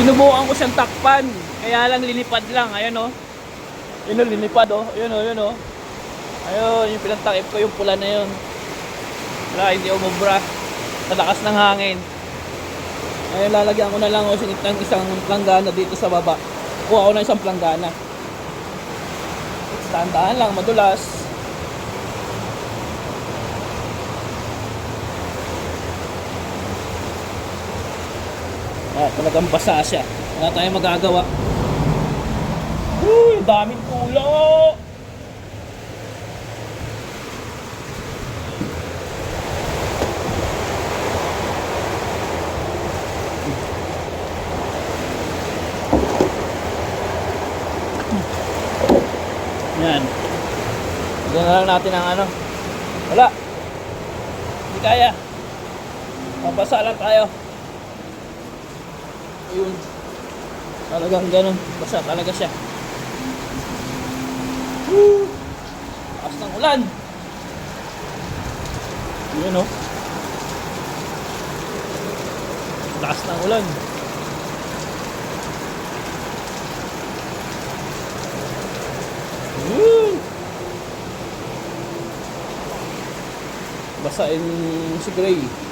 Sinubukan ko siyang takpan. Kaya lang linipad lang. Ayan o. Yun o, linipad o. Yun o, yun o. Ayun, yung pinantakip ko yung pula na yun. Wala, hindi umubra. Sa lakas ng hangin. Ayun, lalagyan ko na lang o sinit ng isang planggana dito sa baba. Kuha ko na isang planggana. Tandaan lang, madulas. Ah, talagang basa siya. Wala tayong magagawa. Uy, daming pulo! Yan. Bigyan na lang natin ang ano. Wala. Hindi kaya. Mabasa lang tayo. Ayun. Talagang ganun. Basa talaga siya. Woo! Taas ng ulan. Yun o. Taas ng ulan. Woo! Basain si Gray.